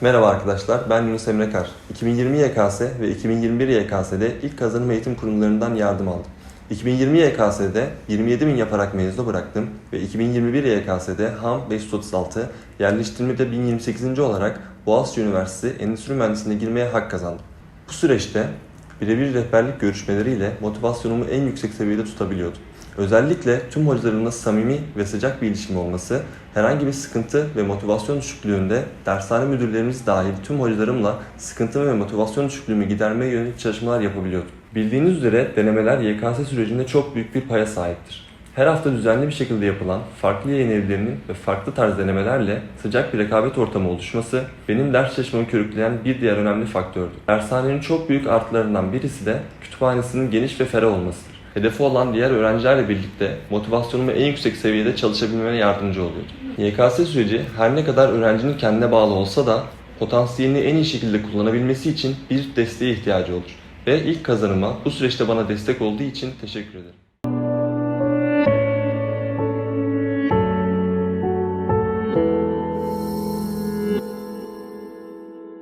Merhaba arkadaşlar, ben Yunus Emre Kar. 2020 YKS ve 2021 YKS'de ilk kazanım eğitim kurumlarından yardım aldım. 2020 YKS'de 27 bin yaparak mezunu bıraktım ve 2021 YKS'de HAM 536, yerleştirmede 1028. olarak Boğaziçi Üniversitesi Endüstri Mühendisliğine girmeye hak kazandım. Bu süreçte birebir rehberlik görüşmeleriyle motivasyonumu en yüksek seviyede tutabiliyordum. Özellikle tüm hocalarımla samimi ve sıcak bir ilişkim olması, herhangi bir sıkıntı ve motivasyon düşüklüğünde dershane müdürlerimiz dahil tüm hocalarımla sıkıntı ve motivasyon düşüklüğümü gidermeye yönelik çalışmalar yapabiliyordum. Bildiğiniz üzere denemeler YKS sürecinde çok büyük bir paya sahiptir. Her hafta düzenli bir şekilde yapılan farklı yayın evlerinin ve farklı tarz denemelerle sıcak bir rekabet ortamı oluşması benim ders çalışmamı körükleyen bir diğer önemli faktördü. Dershanenin çok büyük artılarından birisi de kütüphanesinin geniş ve ferah olmasıdır. Hedefi olan diğer öğrencilerle birlikte motivasyonumu en yüksek seviyede çalışabilmeme yardımcı oluyordu. YKS süreci her ne kadar öğrencinin kendine bağlı olsa da potansiyelini en iyi şekilde kullanabilmesi için bir desteğe ihtiyacı olur. Ve ilk kazanıma bu süreçte bana destek olduğu için teşekkür ederim.